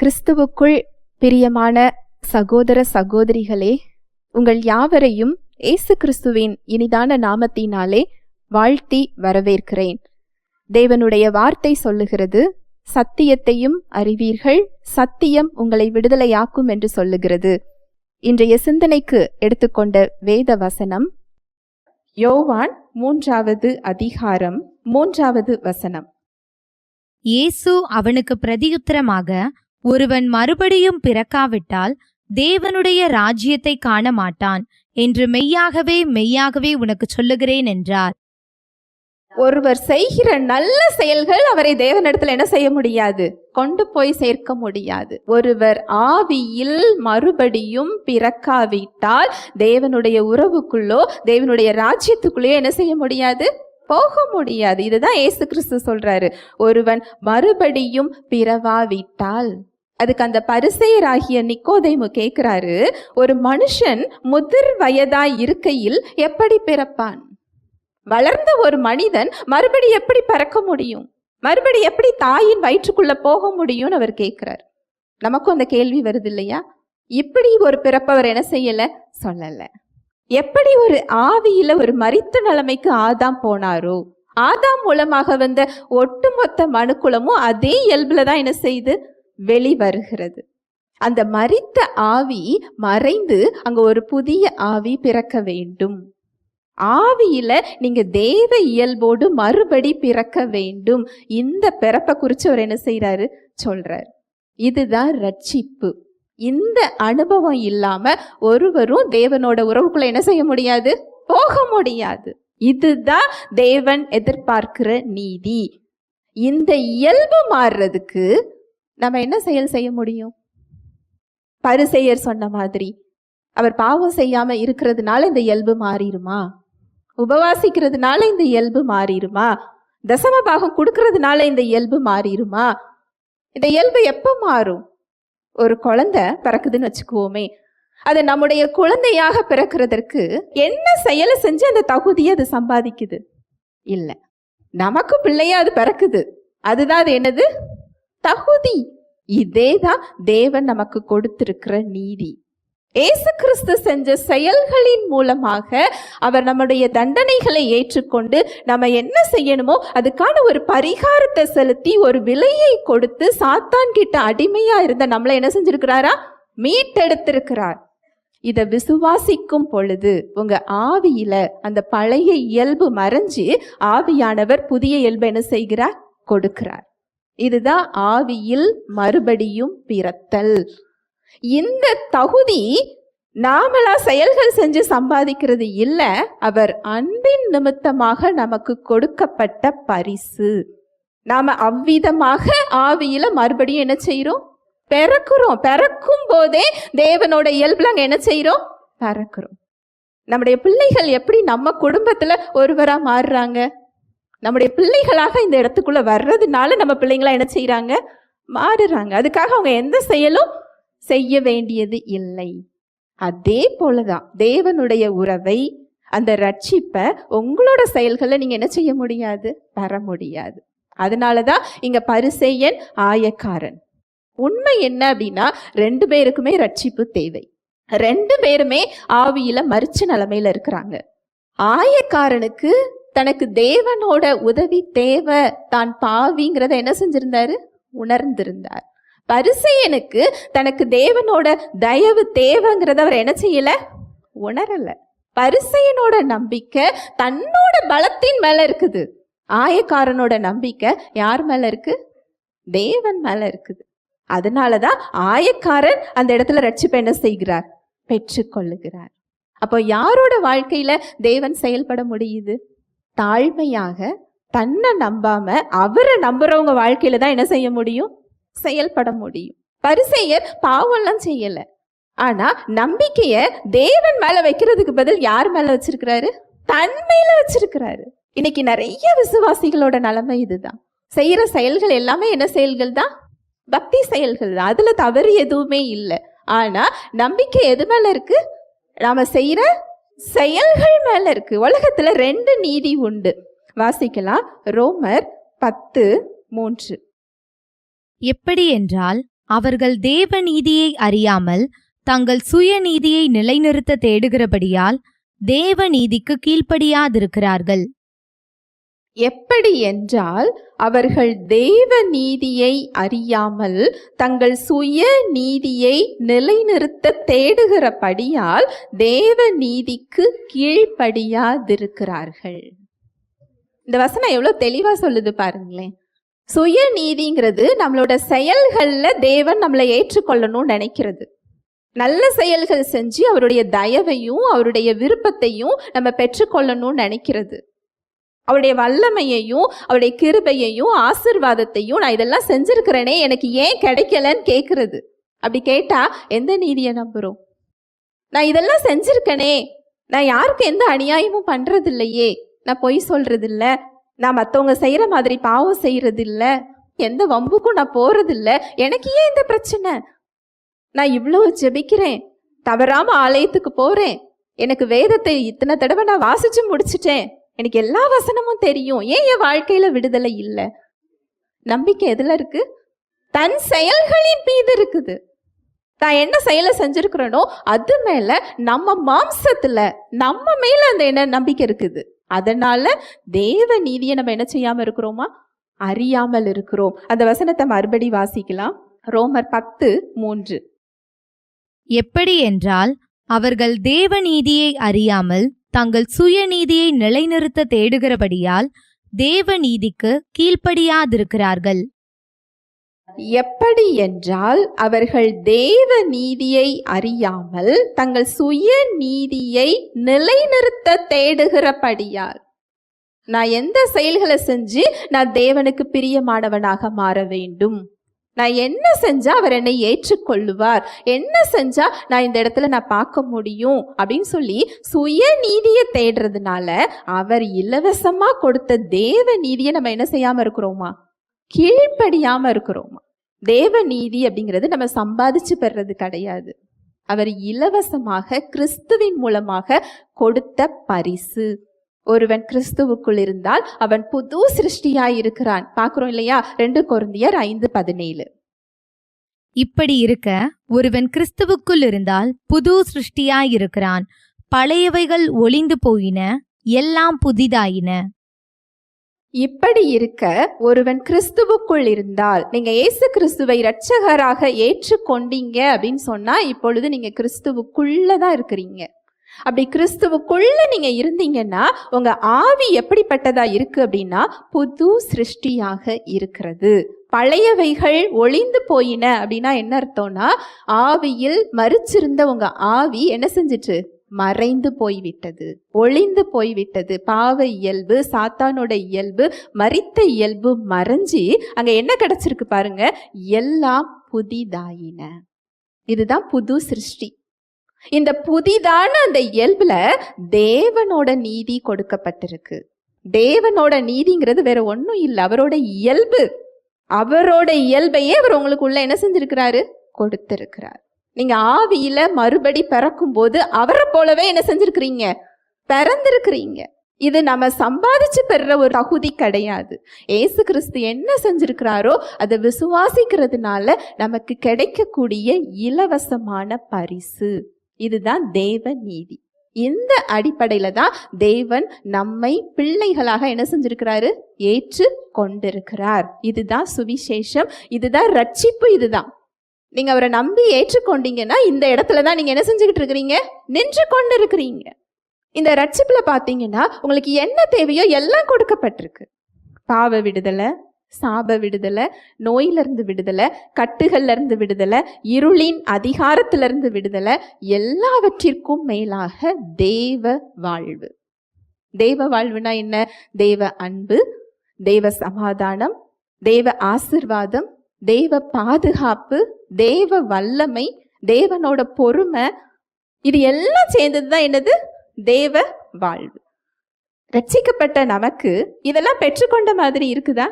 கிறிஸ்துவுக்குள் பிரியமான சகோதர சகோதரிகளே உங்கள் யாவரையும் இயேசு கிறிஸ்துவின் இனிதான நாமத்தினாலே வாழ்த்தி வரவேற்கிறேன். தேவனுடைய வார்த்தை சொல்லுகிறது சத்தியத்தையும் அறிவீர்கள் சத்தியம் உங்களை விடுதலையாக்கும் என்று சொல்லுகிறது. இன்றைய சிந்தனைக்கு எடுத்துக்கொண்ட வேத வசனம் யோவான் மூன்றாவது அதிகாரம் மூன்றாவது வசனம். இயேசு அவனுக்கு பிரதியுத்தரமாக ஒருவன் மறுபடியும் பிறக்காவிட்டால் தேவனுடைய ராஜ்யத்தை காண மாட்டான் என்று மெய்யாகவே மெய்யாகவே உனக்கு சொல்லுகிறேன் என்றார். ஒருவர் செய்கிற நல்ல செயல்கள் அவரை தேவனிடத்துல என்ன செய்ய முடியாது? கொண்டு போய் சேர்க்க முடியாது. ஒருவர் ஆவியில் மறுபடியும் பிறக்காவிட்டால் தேவனுடைய உறவுக்குள்ளோ தேவனுடைய ராஜ்யத்துக்குள்ளேயோ என்ன செய்ய முடியாது? போக முடியாது. இதுதான் ஏசு கிறிஸ்து சொல்றாரு. ஒருவன் மறுபடியும் பிறவாவிட்டால். அதுக்கு அந்த பரிசெயராகிய நிக்கோதைமு கேட்குறாரு ஒரு மனுஷன் முதிர் வயதாய் இருக்கையில் எப்படி பிறப்பான்? வளர்ந்த ஒரு மனிதன் மறுபடி எப்படி பறக்க முடியும்? மறுபடி எப்படி தாயின் வயிற்றுக்குள்ள போக முடியும்னு அவர் கேட்கிறார் நமக்கும் அந்த கேள்வி வருது இல்லையா இப்படி ஒரு பிறப்பவர் என்ன செய்யல? சொல்லல. எப்படி ஒரு ஆவியில ஒரு மரித்த நிலைமைக்கு ஆதாம் போனாரோ ஆதாம் மூலமாக வந்த ஒட்டுமொத்த மனுக்குலமும் அதே இயல்புல தான் என்ன செய்யுது வெளிவருகிறது. அந்த மறித்த ஆவி மறைந்து அங்க ஒரு புதிய ஆவி பிறக்க வேண்டும். ஆவியில நீங்க தேவ இயல்போடு மறுபடி பிறக்க வேண்டும். இந்த பிறப்பை குறித்து அவர் என்ன செய்யறாரு சொல்றார். இதுதான் ரட்சிப்பு. இந்த அனுபவம் இல்லாம ஒருவரும் தேவனோட உறவுக்குள்ள என்ன செய்ய முடியாது? போக முடியாது. இதுதான் தேவன் எதிர்பார்க்கிற நீதி. இந்த இயல்பு மாறுறதுக்கு நம்ம என்ன செயல் செய்ய முடியும்? பரிசெயர் சொன்ன மாதிரி. அவர் பாவம் செய்யாம இருக்கிறதுனால இந்த இயல்பு மாறிடுமா? உபவாசிக்கிறதுனால இந்த இயல்பு மாறிடுமா? தசம பாகம் கொடுக்கறதுனால இந்த இயல்பு மாறிடுமா? இந்த இயல்பு எப்போ மாறும்? ஒரு குழந்தை பிறக்குதுன்னு வச்சுக்குவோமே. அது நம்முடைய குழந்தையாக பிறக்கிறதற்கு என்ன செயலை செஞ்சு அந்த தகுதியை அது சம்பாதிக்குது? இல்லை. நமக்கு பிள்ளையா அது பிறக்குது. அதுதான் அது என்னது? தகுதி. இதே தான் தேவன் நமக்கு கொடுத்திருக்கிற நீதி. ஏசு கிறிஸ்து செஞ்ச செயல்களின் மூலமாக அவர் நம்முடைய தண்டனைகளை ஏற்றுக்கொண்டு நம்ம என்ன செய்யணுமோ அதுக்கான ஒரு பரிகாரத்தை செலுத்தி ஒரு விலையை கொடுத்து சாத்தான் கிட்ட அடிமையா இருந்த நம்மளை என்ன செஞ்சிருக்கிறாரா? மீட்டெடுத்திருக்கிறார். இதை விசுவாசிக்கும் பொழுது உங்க ஆவியில அந்த பழைய இயல்பு மறைஞ்சு ஆவியானவர் புதிய இயல்பு என்ன செய்கிறார்? கொடுக்கிறார். இதுதான் ஆவியில் மறுபடியும் பிறத்தல். இந்த தகுதி நாமளா செயல்கள் செஞ்சு சம்பாதிக்கிறது இல்ல அவர் அன்பின் நிமித்தமாக நமக்கு கொடுக்கப்பட்ட பரிசு. நாம அவ்விதமாக ஆவியில மறுபடியும் என்ன செய்யறோம் பிறக்கிறோம். பிறக்கும் போதே தேவனோட இயல்புல அங்க என்ன செய்யறோம் பிறக்கிறோம். நம்முடைய பிள்ளைகள் எப்படி நம்ம குடும்பத்துல ஒருவரா மாறுறாங்க? நம்முடைய பிள்ளைகளாக இந்த இடத்துக்குள்ள வர்றதுனால நம்ம பிள்ளைங்களாம் என்ன செய்கிறாங்க மாறுறாங்க. அதுக்காக அவங்க எந்த செயலும் செய்ய வேண்டியது இல்லை. அதே போலதான் தேவனுடைய உறவை அந்த ரட்சிப்பை உங்களோட செயல்களை நீங்க என்ன செய்ய முடியாது? பெற முடியாது. அதனாலதான் இங்க பரிசெயன் ஆயக்காரன். உண்மை என்ன அப்படின்னா ரெண்டு பேருக்குமே ரட்சிப்பு தேவை. ரெண்டு பேருமே ஆவியில மறிச்ச நிலைமையில இருக்கிறாங்க. ஆயக்காரனுக்கு தனக்கு தேவனோட உதவி தேவை தான் பாவிங்கிறத என்ன செஞ்சிருந்தாரு? உணர்ந்திருந்தார். பரிசையனுக்கு தனக்கு தேவனோட தயவு தேவைங்கிறத அவர் என்ன செய்யல? உணரல. பரிசையனோட நம்பிக்கை தன்னோட பலத்தின் மேல இருக்குது. ஆயக்காரனோட நம்பிக்கை யார் மேல இருக்கு? தேவன் மேல இருக்குது. அதனாலதான் ஆயக்காரன் அந்த இடத்துல ரட்சிப்பு என்ன செய்கிறார்? பெற்றுக்கொள்ளுகிறார். அப்போ யாரோட வாழ்க்கையில தேவன் செயல்பட முடியுது? தாழ்மையாக தன்னை நம்பாம அவரை நம்புறவங்க வாழ்க்கையில தான் என்ன செய்ய முடியும்? செயல்பட முடியும். பரிசெயர் பாவம்லாம் செய்யல. ஆனா நம்பிக்கைய தேவன் மேல வைக்கிறதுக்கு பதில் யார் மேல வச்சிருக்கிறாரு? தன் மேல வச்சிருக்கிறாரு. இன்னைக்கு நிறைய விசுவாசிகளோட நிலைமை இதுதான். செய்யற செயல்கள் எல்லாமே என்ன செயல்கள் தான்? பக்தி செயல்கள் தான். அதுல தவறு எதுவுமே இல்லை. ஆனா நம்பிக்கை எது மேல இருக்கு? நாம செய்யற செயல்கள் மேல இருக்கு. உலகத்துல ரெண்டு நீதி உண்டு. வாசிக்கலாம். ரோமர் பத்து மூன்று. எப்படி என்றால் அவர்கள் தேவ நீதியை அறியாமல் தங்கள் சுய நீதியை நிலைநிறுத்த தேடுகிறபடியால் தேவ நீதிக்கு கீழ்ப்படியாதிருக்கிறார்கள். எப்படி என்றால் அவர்கள் தேவ நீதியை அறியாமல் தங்கள் சுய நீதியை நிலைநிறுத்த தேடுகிறபடியால் தேவ நீதிக்கு கீழ்ப்படியாதிருக்கிறார்கள். இந்த வசனம் எவ்வளோ தெளிவாக சொல்லுது பாருங்களேன். சுய நீதிங்கிறது நம்மளோட செயல்களில் தேவன் நம்மளை ஏற்றுக்கொள்ளணும்னு நினைக்கிறது. நல்ல செயல்கள் செஞ்சு அவருடைய தயவையும் அவருடைய விருப்பத்தையும் நம்ம பெற்றுக்கொள்ளணும்னு நினைக்கிறது. அவருடைய வல்லமையையும் அவருடைய கிருபையையும் ஆசிர்வாதத்தையும் நான் இதெல்லாம் செஞ்சிருக்கிறேனே எனக்கு ஏன் கிடைக்கலன்னு கேட்கறது அப்படி கேட்டா எந்த நீதியை நம்புறோம்? நான் இதெல்லாம் செஞ்சிருக்கனே நான் யாருக்கு எந்த அநியாயமும் பண்றது இல்லையே நான் பொய் சொல்றது இல்ல நான் மற்றவங்க செய்யற மாதிரி பாவம் செய்யறது இல்ல எந்த வம்புக்கும் நான் போறது இல்ல எனக்கு ஏன் இந்த பிரச்சனை? நான் இவ்வளவு ஜெபிக்கிறேன் தவறாம ஆலயத்துக்கு போறேன் எனக்கு வேதத்தை இத்தனை தடவை நான் வாசிச்சு முடிச்சிட்டேன். எனக்கு எல்லா வசனமும் தெரியும். ஏன் என் வாழ்க்கையில விடுதலை இல்லை? நம்பிக்கை எதுல இருக்கு? தன் செயல்களின் மீது இருக்குது. தான் என்ன செயலை செஞ்சிருக்கிறனோ அது மேல நம்ம மாம்சத்துல நம்ம மேல அந்த என்ன நம்பிக்கை இருக்குது. அதனால தேவ நீதியை நம்ம என்ன செய்யாம இருக்கிறோமா? அறியாமல் இருக்கிறோம். அந்த வசனத்தை மறுபடி வாசிக்கலாம். ரோமர் பத்து மூன்று. எப்படி என்றால் அவர்கள் தேவநீதியை அறியாமல் தங்கள் சுயநீதியை நிலைநிறுத்த தேடுகிறபடியால் தேவ நீதிக்கு கீழ்ப்படியாதிருக்கிறார்கள். எப்படி என்றால் அவர்கள் தேவ நீதியை அறியாமல் தங்கள் சுய நீதியை நிலைநிறுத்த தேடுகிறபடியால். நான் எந்த செயல்களை செஞ்சு நான் தேவனுக்கு பிரியமானவனாக மாற வேண்டும்? நான் என்ன செஞ்சால் அவர் என்னை ஏற்றுக்கொள்ளுவார்? என்ன செஞ்சால் நான் இந்த இடத்துல நான் பார்க்க முடியும்? அப்படின்னு சொல்லி சுய நீதியை தேடுறதுனால அவர் இலவசமாக கொடுத்த தேவ நீதியை நம்ம என்ன செய்யாமல் இருக்கிறோமா? கீழ்ப்படியாமல் இருக்கிறோமா? தேவ நீதி அப்படிங்கிறது நம்ம சம்பாதிச்சு பெறது கிடையாது. அவர் இலவசமாக கிறிஸ்துவின் மூலமாக கொடுத்த பரிசு. ஒருவன் கிறிஸ்துவுக்குள் இருந்தால் அவன் புது சிருஷ்டியாய் இருக்கிறான். பார்க்கிறோம் இல்லையா? ரெண்டு கொரிந்தியர் ஐந்து பதினேழு. இப்படி இருக்க ஒருவன் கிறிஸ்துவுக்குள் இருந்தால் புது சிருஷ்டியாயிருக்கிறான் பழையவைகள் ஒளிந்து போயின எல்லாம் புதிதாயின. இப்படி இருக்க ஒருவன் கிறிஸ்துவுக்குள் இருந்தால் நீங்க இயேசு கிறிஸ்துவை இரட்சகராக ஏற்றுக்கொண்டீங்க அப்படின்னு சொன்னா இப்பொழுது நீங்க கிறிஸ்துவுக்குள்ள தான் இருக்கிறீங்க. அப்படி கிறிஸ்துவுக்குள்ள நீங்க இருந்தீங்கன்னா உங்க ஆவி எப்படிப்பட்டதா இருக்கு அப்படின்னா புது சிருஷ்டியாக இருக்கிறது. பழையவைகள் ஒளிந்து போயின அப்படின்னா என்ன அர்த்தம்னா ஆவியில் மறிச்சிருந்த உங்க ஆவி என்ன செஞ்சிட்டு மறைந்து போய்விட்டது. ஒளிந்து போய்விட்டது. பாவ இயல்பு சாத்தானோட இயல்பு மறித்த இயல்பு மறைஞ்சி அங்க என்ன கிடைச்சிருக்கு பாருங்க? எல்லாம் புதிதாயின. இதுதான் புது சிருஷ்டி. இந்த புதிதான அந்த இயல்புல தேவனோட நீதி கொடுக்கப்பட்டிருக்கு. தேவனோட நீதிங்கிறது வேற ஒன்றும் இல்லை. அவரோட இயல்பு. அவரோட இயல்பையே அவர் உங்களுக்குள்ள என்ன செஞ்சிருக்கிறாரு? கொடுத்திருக்கிறார். நீங்க ஆவியில மறுபடி பிறக்கும் போது அவரை போலவே என்ன செஞ்சிருக்கிறீங்க? பிறந்திருக்கிறீங்க. இது நம்ம சம்பாதிச்சு பெறுற ஒரு தகுதி கிடையாது. ஏசு கிறிஸ்து என்ன செஞ்சிருக்கிறாரோ அதை விசுவாசிக்கிறதுனால நமக்கு கிடைக்கக்கூடிய இலவசமான பரிசு. இதுதான் தேவ நீதி. இந்த அடிப்படையில தான் தேவன் நம்மை பிள்ளைகளாக என்ன செஞ்சிருக்கிறாரு? ஏற்று கொண்டிருக்கிறார் இதுதான் சுவிசேஷம். இதுதான் ரட்சிப்பு இதுதான். நீங்க அவரை நம்பி ஏற்றுக்கொண்டீங்கன்னா இந்த இடத்துல தான் நீங்க என்ன செஞ்சுக்கிட்டு இருக்கிறீங்க நின்று கொண்டு இருக்கிறீங்க இந்த ரட்சிப்புல பாத்தீங்கன்னா உங்களுக்கு என்ன தேவையோ எல்லாம் கொடுக்கப்பட்டிருக்கு. பாவ விடுதலை சாப விடுதலை நோயிலிருந்து விடுதலை கட்டுகள்லேருந்து விடுதலை இருளின் அதிகாரத்திலிருந்து விடுதலை எல்லாவற்றிற்கும் மேலாக தேவ வாழ்வு. தேவ வாழ்வுனா என்ன? தேவ அன்பு தேவ சமாதானம் தேவ ஆசிர்வாதம் தேவ பாதுகாப்பு தேவ வல்லமை தேவனோட பொறுமை. இது எல்லாம் சேர்ந்தது தான் என்னது? தேவ வாழ்வு. ரட்சிக்கப்பட்ட நமக்கு இதெல்லாம் பெற்றுக்கொண்ட மாதிரி இருக்குதா?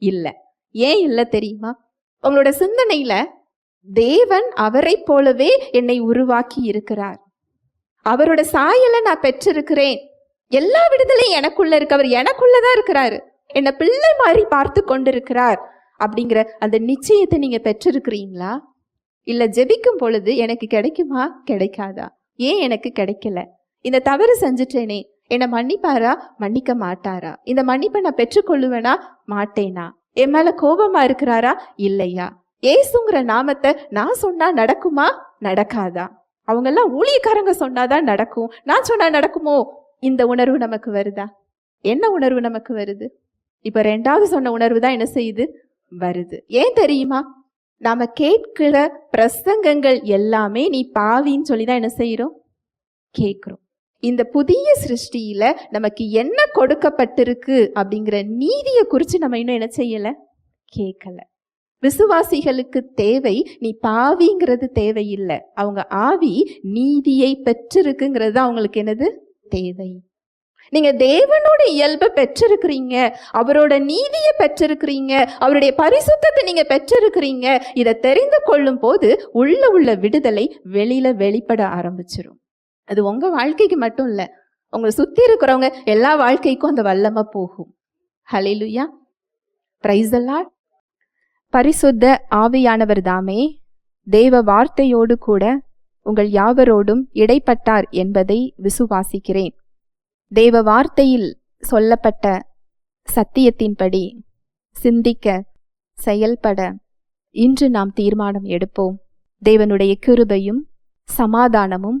இல்லை. ஏன் இல்லை தெரியுமா? உங்களோட சிந்தனையில தேவன் அவரை போலவே என்னை உருவாக்கி இருக்கிறார். அவரோட சாயலை நான் பெற்றிருக்கிறேன். எல்லா விடுதலையும் எனக்குள்ள இருக்கு. அவர் எனக்குள்ளதான் இருக்கிறாரு. என்னை பிள்ளை மாதிரி பார்த்து கொண்டிருக்கிறார் அப்படிங்கிற அந்த நிச்சயத்தை நீங்க பெற்றிருக்கிறீங்களா? இல்ல ஜெபிக்கும் பொழுது எனக்கு கிடைக்குமா? கிடைக்காதா? ஏன் எனக்கு கிடைக்கல? இந்த தவறு செஞ்சுட்டேனே. என்னை மன்னிப்பாரா? மன்னிக்க மாட்டாரா? இந்த மன்னிப்பை நான் பெற்றுக்கொள்ளுவேனா? மாட்டேனா? என் மேல கோபமா இருக்கிறாரா? இல்லையா? ஏசுங்கிற நாமத்தை நான் சொன்னா நடக்குமா? நடக்காதா? அவங்கெல்லாம் ஊழியக்காரங்க சொன்னாதான் நடக்கும். நான் சொன்னா நடக்குமோ? இந்த உணர்வு நமக்கு வருதா? என்ன உணர்வு நமக்கு வருது? இப்ப ரெண்டாவது சொன்ன உணர்வு தான் என்ன செய்யுது? வருது. ஏன் தெரியுமா? நாம கேட்கிற பிரசங்கங்கள் எல்லாமே நீ பாவின்னு சொல்லி தான் என்ன செய்யறோம் கேட்குறோம். இந்த புதிய சிருஷ்டியில நமக்கு என்ன கொடுக்கப்பட்டிருக்கு அப்படிங்கிற நீதியை குறித்து நம்ம இன்னும் என்ன செய்யலை? கேட்கல விசுவாசிகளுக்கு தேவை நீ பாவிங்கிறது தேவையில்லை. அவங்க ஆவி நீதியை பெற்றிருக்குங்கிறது தான் அவங்களுக்கு என்னது? தேவை. நீங்க தேவனோட இயல்பை பெற்றிருக்கிறீங்க அவரோட நீதியை பெற்றிருக்கிறீங்க அவருடைய பரிசுத்தத்தை நீங்க பெற்றிருக்கிறீங்க இதை தெரிந்து கொள்ளும் போது உள்ள உள்ள விடுதலை வெளியில வெளிப்பட ஆரம்பிச்சிரும். அது உங்கள் வாழ்க்கைக்கு மட்டும் இல்லை. உங்களை சுற்றி இருக்கிறவங்க எல்லா வாழ்க்கைக்கும் அந்த வல்லமாக போகும். ஹலிலுயா பிரைஸ் பரிசுத்த ஆவியானவர் தாமே தேவ வார்த்தையோடு கூட உங்கள் யாவரோடும் இடைப்பட்டார் என்பதை விசுவாசிக்கிறேன். தேவ வார்த்தையில் சொல்லப்பட்ட சத்தியத்தின்படி சிந்திக்க செயல்பட இன்று நாம் தீர்மானம் எடுப்போம். தேவனுடைய கிருபையும் சமாதானமும்